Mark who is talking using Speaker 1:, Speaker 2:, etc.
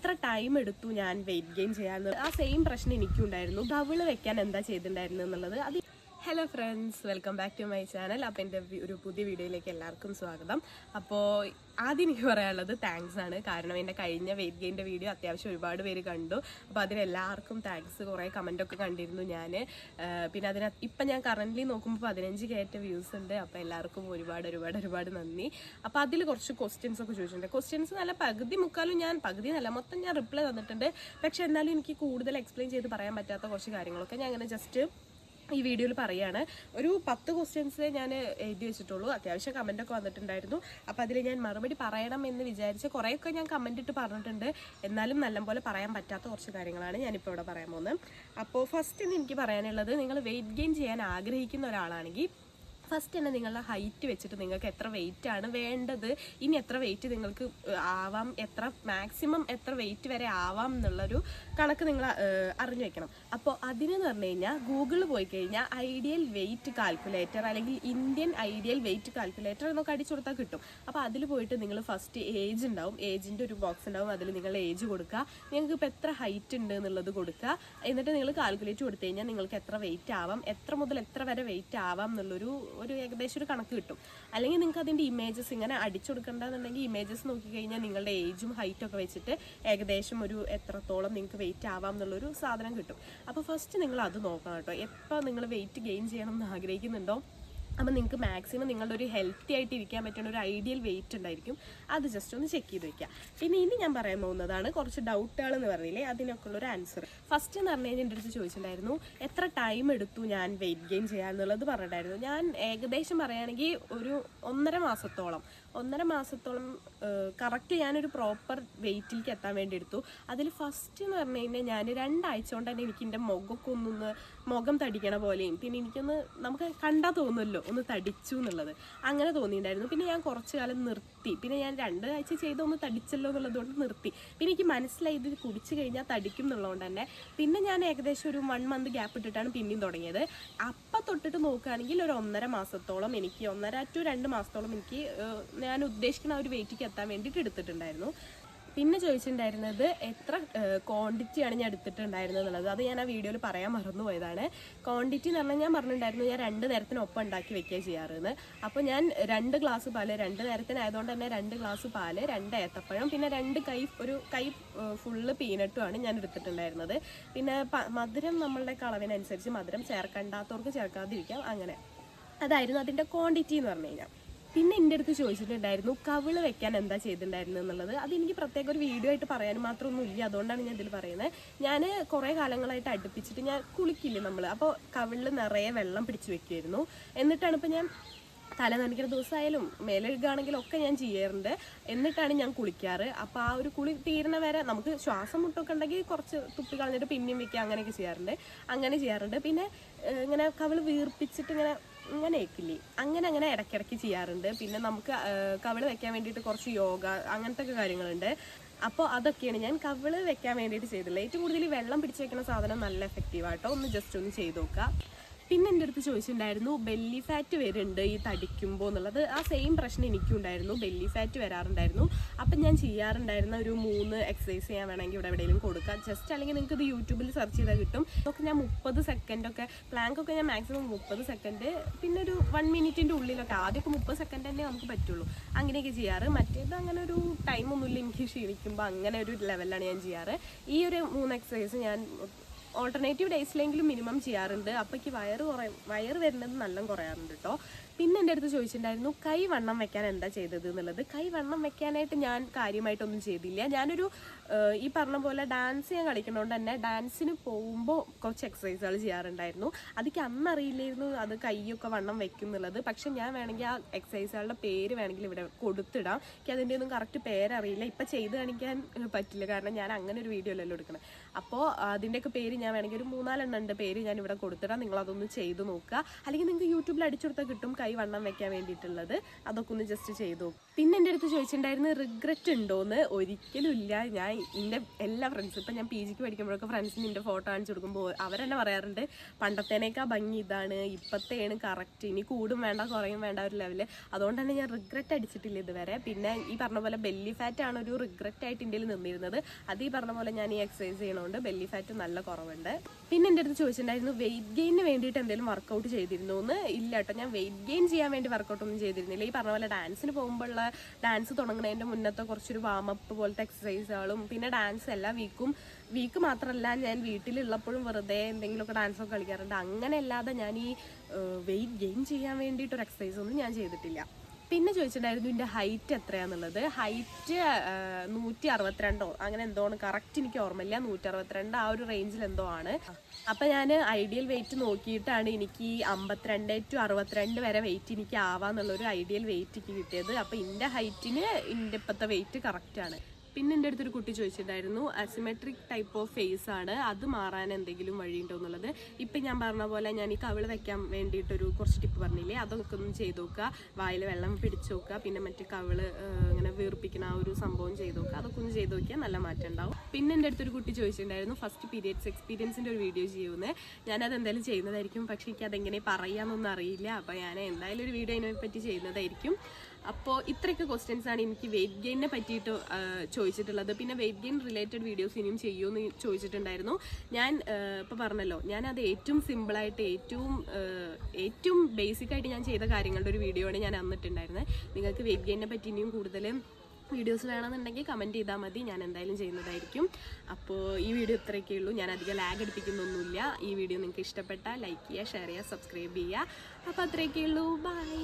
Speaker 1: എത്ര ടൈം എടുത്തു ഞാൻ വെയിറ്റ് ഗെയിൻ ചെയ്യാൻ ആ സെയിം പ്രശ്നം എനിക്കും ഉണ്ടായിരുന്നു. ഡബിൾ വെക്കാൻ എന്താ ചെയ്തിട്ടുണ്ടായിരുന്നു എന്നുള്ളത് അത് hello friends welcome back to my channel അപ്പോൾ എന്റെ ഒരു പുതിയ വീഡിയോയിലേക്ക് എല്ലാവർക്കും സ്വാഗതം. അപ്പോൾ ആദ്യം എനിക്ക് പറയാനുള്ളത് താങ്ക്സ് ആണ്. കാരണം എന്റെ കഴിഞ്ഞ വെയിറ്റ് ഗെയിന്റെ വീഡിയോ അത്യാവശ്യം ഒരുപാട് പേര് കണ്ടു. അപ്പോൾ അതിനെല്ലാവർക്കും താങ്ക്സ് കുറേ കമന്റൊക്കെ കണ്ടിരുന്നു ഞാൻ പിന്നെ അതിന് ഇപ്പം ഞാൻ കറന്റ്ലി നോക്കുമ്പോൾ പതിനഞ്ച് കയറ്റ വ്യൂസ് ഉണ്ട്. അപ്പോൾ എല്ലാവർക്കും ഒരുപാട് ഒരുപാട് ഒരുപാട് നന്ദി. അപ്പോൾ അതിൽ കുറച്ച് ക്വസ്റ്റ്യൻസ് ഒക്കെ ചോദിച്ചിട്ടുണ്ട്. ക്വസ്റ്റ്യൻസ് നല്ല പകുതി മുക്കാലും ഞാൻ പകുതി നല്ല മൊത്തം ഞാൻ റിപ്ലൈ തന്നിട്ടുണ്ട്. പക്ഷേ എന്നാലും എനിക്ക് കൂടുതൽ എക്സ്പ്ലെയിൻ ചെയ്ത് പറയാൻ പറ്റാത്ത കുറച്ച് കാര്യങ്ങളൊക്കെ ഞാൻ അങ്ങനെ ജസ്റ്റ് ഈ വീഡിയോയിൽ പറയുകയാണ് ഒരു പത്ത് ക്വസ്റ്റ്യൻസ് ഞാൻ എഴുതി വെച്ചിട്ടുള്ളൂ. അത്യാവശ്യം കമന്റൊക്കെ വന്നിട്ടുണ്ടായിരുന്നു. അപ്പോൾ അതിൽ ഞാൻ മറുപടി പറയണം എന്ന് വിചാരിച്ച് കുറേയൊക്കെ ഞാൻ കമന്റ് ഇട്ട് പറഞ്ഞിട്ടുണ്ട്. എന്നാലും നല്ലപോലെ പറയാൻ പറ്റാത്ത കുറച്ച് കാര്യങ്ങളാണ് ഞാനിപ്പോൾ ഇവിടെ പറയാൻ പോകുന്നത്. അപ്പോൾ ഫസ്റ്റ് എനിക്ക് പറയാനുള്ളത് നിങ്ങൾ വെയിറ്റ് ഗെയിൻ ചെയ്യാൻ ആഗ്രഹിക്കുന്ന ഒരാളാണെങ്കിൽ ഫസ്റ്റ് തന്നെ നിങ്ങളുടെ ഹൈറ്റ് വെച്ചിട്ട് നിങ്ങൾക്ക് എത്ര വെയിറ്റ് ആണ് വേണ്ടത്? ഇനി എത്ര വെയിറ്റ് നിങ്ങൾക്ക് ആവാം? എത്ര മാക്സിമം എത്ര വെയിറ്റ് വരെ ആവാം എന്നുള്ളൊരു കണക്ക് നിങ്ങൾ അറിഞ്ഞു വെക്കണം. അപ്പോൾ അതിനെന്ന് പറഞ്ഞു കഴിഞ്ഞാൽ ഗൂഗിളിൽ പോയി കഴിഞ്ഞാൽ ഐഡിയൽ വെയിറ്റ് കാൽക്കുലേറ്റർ അല്ലെങ്കിൽ ഇന്ത്യൻ ഐഡിയൽ വെയിറ്റ് കാൽക്കുലേറ്റർ എന്നൊക്കെ അടിച്ചു കൊടുത്താൽ കിട്ടും. അപ്പോൾ അതിൽ പോയിട്ട് നിങ്ങൾ ഫസ്റ്റ് ഏജ് ഉണ്ടാവും. ഏജിന്റെ ഒരു ബോക്സ് ഉണ്ടാവും. അതിൽ നിങ്ങൾ ഏജ് കൊടുക്കുക. നിങ്ങൾക്ക് ഇപ്പോൾ എത്ര ഹൈറ്റ് ഉണ്ട് എന്നുള്ളത് കൊടുക്കുക. എന്നിട്ട് നിങ്ങൾ കാൽക്കുലേറ്റ് കൊടുത്തു കഴിഞ്ഞാൽ നിങ്ങൾക്ക് എത്ര വെയിറ്റ് ആവാം. എത്ര മുതൽ എത്ര വരെ വെയിറ്റ് ആവാം എന്നുള്ളൊരു ഒരു ഏകദേശം ഒരു കണക്ക് കിട്ടും. അല്ലെങ്കിൽ നിങ്ങൾക്ക് അതിന്റെ ഇമേജസ് ഇങ്ങനെ അടിച്ചു കൊടുക്കണ്ടെന്നുണ്ടെങ്കിൽ ഇമേജസ് നോക്കിക്കഴിഞ്ഞാൽ നിങ്ങളുടെ ഏജും ഹൈറ്റും ഒക്കെ വെച്ചിട്ട് ഏകദേശം ഒരു എത്രത്തോളം നിങ്ങൾക്ക് വെയിറ്റ് ആവാം എന്നുള്ളൊരു സാധനം കിട്ടും. അപ്പോൾ ഫസ്റ്റ് നിങ്ങൾ അത് നോക്കണം കേട്ടോ. എപ്പോൾ നിങ്ങൾ വെയിറ്റ് ഗെയിൻ ചെയ്യണം എന്ന് ആഗ്രഹിക്കുന്നുണ്ടോ? അപ്പോൾ നിങ്ങൾക്ക് മാക്സിമം നിങ്ങളുടെ ഒരു ഹെൽത്തി ആയിട്ട് ഇരിക്കാൻ പറ്റുന്ന ഒരു ഐഡിയൽ വെയിറ്റ് ഉണ്ടായിരിക്കും. അത് ജസ്റ്റ് ഒന്ന് ചെക്ക് ചെയ്ത് വെക്കുക പിന്നെ ഇനി ഞാൻ പറയാൻ പോകുന്നതാണ് കുറച്ച് ഡൗട്ടുകൾ എന്ന് പറഞ്ഞില്ലേ? അതിനൊക്കെ ഉള്ളൊരു ആൻസർ ഫസ്റ്റ് എന്ന് പറഞ്ഞു കഴിഞ്ഞാൽ എന്റെ അടുത്ത് ചോദിച്ചിട്ടുണ്ടായിരുന്നു എത്ര ടൈം എടുത്തു ഞാൻ വെയിറ്റ് ഗെയിൻ ചെയ്യാന്നുള്ളത്? പറഞ്ഞിട്ടുണ്ടായിരുന്നു. ഞാൻ ഏകദേശം പറയുകയാണെങ്കിൽ ഒരു ഒന്നര മാസത്തോളം. ഒന്നര മാസത്തോളം കറക്റ്റ് ഞാനൊരു പ്രോപ്പർ വെയിറ്റിലേക്ക് എത്താൻ വേണ്ടി എടുത്തു. അതിൽ ഫസ്റ്റ് എന്ന് പറഞ്ഞു കഴിഞ്ഞാൽ ഞാൻ രണ്ടാഴ്ച കൊണ്ട് തന്നെ എനിക്ക് എന്റെ മുഖമൊക്കെ ഒന്നൊന്ന് മുഖം തടിക്കണ പോലെയും പിന്നെ എനിക്കൊന്ന് നമുക്ക് കണ്ടാൽ തോന്നുമല്ലോ ഒന്ന് തടിച്ചു എന്നുള്ളത്. അങ്ങനെ തോന്നിയിട്ടുണ്ടായിരുന്നു. പിന്നെ ഞാൻ കുറച്ച് കാലം നിർത്തി. പിന്നെ ഞാൻ രണ്ടാഴ്ച ചെയ്ത് ഒന്ന് തടിച്ചല്ലോ എന്നുള്ളത് കൊണ്ട് നിർത്തി. പിന്നെ എനിക്ക് മനസ്സിലായി ഇത് കുടിച്ചു കഴിഞ്ഞാൽ തടിക്കും എന്നുള്ളതുകൊണ്ട് തന്നെ. പിന്നെ ഞാൻ ഏകദേശം ഒരു വൺ മന്ത് ഗ്യാപ്പ് ഇട്ടിട്ടാണ് പിന്നെയും തുടങ്ങിയത്. അപ്പം തൊട്ടിട്ട് നോക്കുകയാണെങ്കിൽ ഒരു ഒന്നര മാസത്തോളം എനിക്ക് ഒന്നര ടു രണ്ട് മാസത്തോളം എനിക്ക് ഞാൻ ഉദ്ദേശിക്കുന്ന ആ ഒരു വെയിറ്റിക്ക് എത്താൻ വേണ്ടിയിട്ട് എടുത്തിട്ടുണ്ടായിരുന്നു. പിന്നെ ചോദിച്ചിട്ടുണ്ടായിരുന്നത് എത്ര ക്വാണ്ടിറ്റിയാണ് ഞാൻ എടുത്തിട്ടുണ്ടായിരുന്നത് എന്നുള്ളത്. അത് ഞാൻ ആ വീഡിയോയിൽ പറയാൻ മറന്നുപോയതാണ്. ക്വാണ്ടിറ്റി എന്ന് പറഞ്ഞാൽ ഞാൻ പറഞ്ഞിട്ടുണ്ടായിരുന്നു ഞാൻ രണ്ട് നേരത്തിനൊപ്പം ഉണ്ടാക്കി വെക്കുകയാണ് ചെയ്യാറെന്ന് അപ്പോൾ ഞാൻ രണ്ട് ഗ്ലാസ് പാൽ രണ്ട് നേരത്തിനായതുകൊണ്ട് തന്നെ രണ്ട് ഗ്ലാസ് പാൽ രണ്ട് ഏത്തപ്പഴം പിന്നെ രണ്ട് കൈ ഒരു കൈ ഫുള്ള് പീനട്ടുമാണ് ഞാൻ എടുത്തിട്ടുണ്ടായിരുന്നത്. പിന്നെ മധുരം നമ്മളുടെ കളവിനനുസരിച്ച് മധുരം ചേർക്കണ്ടാത്തവർക്ക് ചേർക്കാതിരിക്കാം അങ്ങനെ. അതായിരുന്നു അതിന്റെ ക്വാണ്ടിറ്റി എന്ന് പറഞ്ഞു കഴിഞ്ഞാൽ. പിന്നെ എന്റെ അടുത്ത് ചോദിച്ചിട്ടുണ്ടായിരുന്നു കവിൾ വെക്കാൻ എന്താ ചെയ്തിട്ടുണ്ടായിരുന്നു എന്നുള്ളത്. അത് എനിക്ക് പ്രത്യേക ഒരു വീഡിയോ ആയിട്ട് പറയാനും മാത്രമൊന്നും ഇല്ല അതുകൊണ്ടാണ് ഞാൻ ഇതിൽ പറയുന്നത്. ഞാൻ കുറേ കാലങ്ങളായിട്ട് അടുപ്പിച്ചിട്ട് ഞാൻ കുളിക്കില്ലേ നമ്മൾ അപ്പോൾ കവിളിൽ നിറയെ വെള്ളം പിടിച്ചു വെക്കുമായിരുന്നു എന്നിട്ടാണ് ഇപ്പോൾ ഞാൻ തല നനയ്ക്കുന്ന ദിവസമായാലും മേലെഴുകാണെങ്കിലും ഒക്കെ ഞാൻ ചെയ്യാറുണ്ട്. എന്നിട്ടാണ് ഞാൻ കുളിക്കാറ്. അപ്പോൾ ആ ഒരു കുളി തീരണ വരെ നമുക്ക് ശ്വാസം മുട്ടൊക്കെ ഉണ്ടെങ്കിൽ കുറച്ച് തുപ്പി കളഞ്ഞിട്ട് പിന്നെയും വെക്കുക അങ്ങനെയൊക്കെ ചെയ്യാറുണ്ട്. അങ്ങനെ ചെയ്യാറുണ്ട്. പിന്നെ ഇങ്ങനെ കവിൾ വീർപ്പിച്ചിട്ട് ഇങ്ങനെ ഇങ്ങനെ ഏക്കില്ലേ അങ്ങനെ അങ്ങനെ ഇടയ്ക്കിടയ്ക്ക് ചെയ്യാറുണ്ട്. പിന്നെ നമുക്ക് കവൾ വെക്കാൻ വേണ്ടിയിട്ട് കുറച്ച് യോഗ അങ്ങനത്തെ ഒക്കെ കാര്യങ്ങളുണ്ട്. അപ്പോൾ അതൊക്കെയാണ് ഞാൻ കവിൾ വെക്കാൻ വേണ്ടിയിട്ട് ചെയ്തിട്ടുള്ളത്. ഏറ്റവും കൂടുതൽ വെള്ളം പിടിച്ച് വെക്കുന്ന സാധനം നല്ല എഫക്റ്റീവാട്ടോ ഒന്ന് ജസ്റ്റ് ഒന്ന് ചെയ്ത് നോക്കുക. പിന്നെ എന്റെ അടുത്ത് ചോദിച്ചിട്ടുണ്ടായിരുന്നു ബെല്ലി ഫാറ്റ് വരുന്നുണ്ട് ഈ തടിക്കുമ്പോൾ എന്നുള്ളത്. ആ സെയിം പ്രശ്നം എനിക്കും ഉണ്ടായിരുന്നു ബെല്ലി ഫാറ്റ് വരാറുണ്ടായിരുന്നു. അപ്പം ഞാൻ ചെയ്യാറുണ്ടായിരുന്ന ഒരു മൂന്ന് എക്സസൈസ് ചെയ്യാൻ വേണമെങ്കിൽ ഇവിടെ എവിടെയെങ്കിലും കൊടുക്കാം. ജസ്റ്റ് അല്ലെങ്കിൽ നിങ്ങൾക്ക് ഇത് യൂട്യൂബിൽ സെർച്ച് ചെയ്താൽ കിട്ടും. അതൊക്കെ ഞാൻ മുപ്പത് സെക്കൻഡൊക്കെ പ്ലാങ്കൊക്കെ ഞാൻ മാക്സിമം മുപ്പത് സെക്കൻഡ് പിന്നെ ഒരു വൺ മിനിറ്റിന്റെ ഉള്ളിലൊക്കെ ആദ്യമൊക്കെ മുപ്പത് സെക്കൻഡ് തന്നെ നമുക്ക് പറ്റുള്ളൂ. അങ്ങനെയൊക്കെ ചെയ്യാറ്. മറ്റേത് അങ്ങനെ ഒരു ടൈമൊന്നുമില്ല എനിക്ക് ക്ഷീണിക്കുമ്പോൾ അങ്ങനെ ഒരു ലെവലാണ് ഞാൻ ചെയ്യാറ്. ഈ ഒരു മൂന്ന് എക്സസൈസ് ഞാൻ ഓൾട്ടർനേറ്റീവ് ഡേയ്സിലെങ്കിലും മിനിമം ചെയ്യാറുണ്ട്. അപ്പോഴേക്ക് വയറ് കുറയും വയറ് വരുന്നത് നല്ല കുറയാറുണ്ട് കേട്ടോ പിന്നെ എന്റെ അടുത്ത് ചോദിച്ചിട്ടുണ്ടായിരുന്നു കൈ വണ്ണം വെക്കാൻ എന്താ ചെയ്തത് എന്നുള്ളത്. കൈ വണ്ണം വെക്കാനായിട്ട് ഞാൻ കാര്യമായിട്ടൊന്നും ചെയ്തില്ല. ഞാനൊരു ഈ പറഞ്ഞ പോലെ ഡാൻസ് ഞാൻ കളിക്കുന്നതുകൊണ്ട് തന്നെ ഡാൻസിന് പോകുമ്പോൾ കുറച്ച് എക്സസൈസുകൾ ചെയ്യാറുണ്ടായിരുന്നു. അതിക്ക് അന്നറിയില്ലായിരുന്നു അത് കൈയൊക്കെ വണ്ണം വെക്കും എന്നുള്ളത്. പക്ഷെ ഞാൻ വേണമെങ്കിൽ ആ എക്സസൈസുകളുടെ പേര് വേണമെങ്കിൽ ഇവിടെ കൊടുത്തിടാം. എനിക്ക് അതിന്റെ ഒന്നും കറക്റ്റ് പേരറിയില്ല. ഇപ്പം ചെയ്ത് കാണിക്കാൻ പറ്റില്ല. കാരണം ഞാൻ അങ്ങനെ ഒരു വീഡിയോ അല്ലല്ലോ എടുക്കണം. അപ്പോൾ അതിന്റെയൊക്കെ പേര് ഞാൻ വേണമെങ്കിൽ ഒരു മൂന്നാലെണ്ണം പേര് ഞാൻ ഇവിടെ കൊടുത്തിടാം. നിങ്ങൾ അതൊന്ന് ചെയ്ത് നോക്കുക. അല്ലെങ്കിൽ നിങ്ങൾക്ക് യൂട്യൂബിൽ അടിച്ചെടുത്താൽ കിട്ടും. കൈ വണ്ണം വെക്കാൻ വേണ്ടിയിട്ടുള്ളത്. അതൊക്കെ ഒന്ന് ജസ്റ്റ് ചെയ്തു. പിന്നെ എന്റെ അടുത്ത് ചോദിച്ചിട്ടുണ്ടായിരുന്നു റിഗ്രറ്റ് ഉണ്ടോയെന്ന് ഒരിക്കലും ഇല്ല ഞാൻ എന്റെ എല്ലാ ഫ്രണ്ട്സും ഇപ്പം ഞാൻ പി ജിക്ക് പഠിക്കുമ്പോഴൊക്കെ ഫ്രണ്ട്സിന് എന്റെ ഫോട്ടോ കാണിച്ചു കൊടുക്കുമ്പോൾ അവരെന്നെ പറയാറുണ്ട് പണ്ടത്തേനേക്കാൾ ഭംഗി ഇതാണ് ഇപ്പോഴത്തെയാണ് കറക്റ്റ് ഇനി കൂടും വേണ്ട കുറയും വേണ്ട ഒരു ലെവൽ അതുകൊണ്ട് തന്നെ ഞാൻ റിഗ്രറ്റ് അടിച്ചിട്ടില്ല ഇതുവരെ. പിന്നെ ഈ പറഞ്ഞ പോലെ ബെല്ലി ഫാറ്റ് ആണ് ഒരു റിഗ്രറ്റ് ആയിട്ട് ഇന്ത്യയിൽ നിന്നിരുന്നത്. അത് ഈ പറഞ്ഞ പോലെ ഞാൻ ഈ എക്സസൈസ് ചെയ്യണോണ്ട് ബെല്ലി ഫാറ്റ് നല്ല കുറവുണ്ട്. പിന്നെ എന്റെ അടുത്ത് ചോദിച്ചിട്ടുണ്ടായിരുന്നു വെയിറ്റ് ഗെയിനിന് വേണ്ടിയിട്ട് എന്തെങ്കിലും വർക്കൗട്ട് ചെയ്തിരുന്നു എന്ന് ഇല്ല കേട്ടോ ഞാൻ വെയിറ്റ് ഗെയിൻ ചെയ്യാൻ വേണ്ടി വർക്കൗട്ട് ഒന്നും ചെയ്തിരുന്നില്ല. ഈ പറഞ്ഞ പോലെ ഡാൻസിന് പോകുമ്പോഴുള്ള ഡാൻസ് തുടങ്ങുന്നതിന്റെ മുന്നത്തെ കുറച്ചൊരു വാമപ്പ് പോലത്തെ എക്സസൈസുകളും പിന്നെ ഡാൻസ് എല്ലാ വീക്കും വീക്ക് മാത്രമല്ല ഞാൻ വീട്ടിലുള്ളപ്പോഴും വെറുതെ എന്തെങ്കിലുമൊക്കെ ഡാൻസൊക്കെ കളിക്കാറുണ്ട്. അങ്ങനെ അല്ലാതെ ഞാൻ ഈ വെയിറ്റ് ഗെയിൻ ചെയ്യാൻ വേണ്ടിയിട്ടൊരു എക്സസൈസ് ഒന്നും ഞാൻ ചെയ്തിട്ടില്ല. പിന്നെ ചോദിച്ചിട്ടുണ്ടായിരുന്നു എന്റെ ഹൈറ്റ് എത്രയാണെന്നുള്ളത് ഹൈറ്റ് നൂറ്റി അറുപത്തിരണ്ടോ അങ്ങനെ എന്തോ ആണ്. കറക്റ്റ് എനിക്ക് ഓർമ്മയില്ല. നൂറ്റി അറുപത്തിരണ്ട് ആ ഒരു റേഞ്ചിൽ എന്തോ ആണ്. അപ്പം ഞാൻ ഐഡിയൽ വെയിറ്റ് നോക്കിയിട്ടാണ് എനിക്ക് അമ്പത്തിരണ്ട് ടു അറുപത്തിരണ്ട് വരെ വെയിറ്റ് എനിക്ക് ആവാന്നുള്ളൊരു ഐഡിയൽ വെയിറ്റ് എനിക്ക് കിട്ടിയത്. അപ്പം എന്റെ ഹൈറ്റിന് എന്റെ ഇപ്പോഴത്തെ വെയിറ്റ് കറക്റ്റാണ് പിന്നെ എന്റെ അടുത്തൊരു കുട്ടി ചോദിച്ചിട്ടുണ്ടായിരുന്നു അസിമെട്രിക് ടൈപ്പ് ഓഫ് ഫേസ് ആണ് അത് മാറാൻ എന്തെങ്കിലും വഴിയുണ്ടോ എന്നുള്ളത്? ഇപ്പം ഞാൻ പറഞ്ഞ പോലെ ഞാൻ ഈ കവിൾ വയ്ക്കാൻ വേണ്ടിയിട്ടൊരു കുറച്ച് ടിപ്പ് പറഞ്ഞില്ലേ അതൊക്കെ ഒന്ന് ചെയ്ത് നോക്കുക. വായിൽ വെള്ളം പിടിച്ച് നോക്കുക പിന്നെ മറ്റേ കവിൾ ഇങ്ങനെ വീർപ്പിക്കുന്ന ആ ഒരു സംഭവം ചെയ്ത് നോക്കുക. അതൊക്കെ ഒന്ന് ചെയ്ത് നോക്കിയാൽ നല്ല മാറ്റം ഉണ്ടാവും. പിന്നെ എന്റെ അടുത്തൊരു കുട്ടി ചോദിച്ചിട്ടുണ്ടായിരുന്നു ഫസ്റ്റ് പീരിയഡ്സ് എക്സ്പീരിയൻസിന്റെ ഒരു വീഡിയോ ചെയ്യുന്നത് ഞാനത് എന്തായാലും ചെയ്യുന്നതായിരിക്കും പക്ഷേ എനിക്ക് അതെങ്ങനെ പറയാമെന്നൊന്നും അറിയില്ല. അപ്പോൾ ഞാൻ എന്തായാലും ഒരു വീഡിയോ അതിനെപ്പറ്റി ചെയ്യുന്നതായിരിക്കും. അപ്പോൾ ഇത്രയൊക്കെ ക്വസ്റ്റ്യൻസ് ആണ് എനിക്ക് വെയിറ്റ് ഗെയിനെ പറ്റിയിട്ട് ചോദിച്ചിട്ടുള്ളത്. പിന്നെ വെയിറ്റ് ഗെയിൻ റിലേറ്റഡ് വീഡിയോസ് ഇനിയും ചെയ്യുമെന്ന് ചോദിച്ചിട്ടുണ്ടായിരുന്നു. ഞാൻ ഇപ്പോൾ പറഞ്ഞല്ലോ ഞാൻ അത് ഏറ്റവും സിമ്പിളായിട്ട് ഏറ്റവും ഏറ്റവും ബേസിക്കായിട്ട് ഞാൻ ചെയ്ത കാര്യങ്ങളുടെ ഒരു വീഡിയോ ആണ് ഞാൻ അന്നിട്ടുണ്ടായിരുന്നത് നിങ്ങൾക്ക് വെയിറ്റ് ഗെയിനെ പറ്റി ഇനിയും കൂടുതൽ വീഡിയോസ് വേണമെന്നുണ്ടെങ്കിൽ കമന്റ് ചെയ്താൽ മതി. ഞാൻ എന്തായാലും ചെയ്യുന്നതായിരിക്കും. അപ്പോൾ ഈ വീഡിയോ ഇത്രയൊക്കെ ഉള്ളൂ. ഞാൻ അധികം ലാഗ് അടിപ്പിക്കുന്നൊന്നുമില്ല ഈ വീഡിയോ നിങ്ങൾക്ക് ഇഷ്ടപ്പെട്ടാൽ ലൈക്ക് ചെയ്യുക ഷെയർ ചെയ്യുക സബ്സ്ക്രൈബ് ചെയ്യുക. അപ്പോൾ അത്രയൊക്കെ ഉള്ളൂ. ബൈ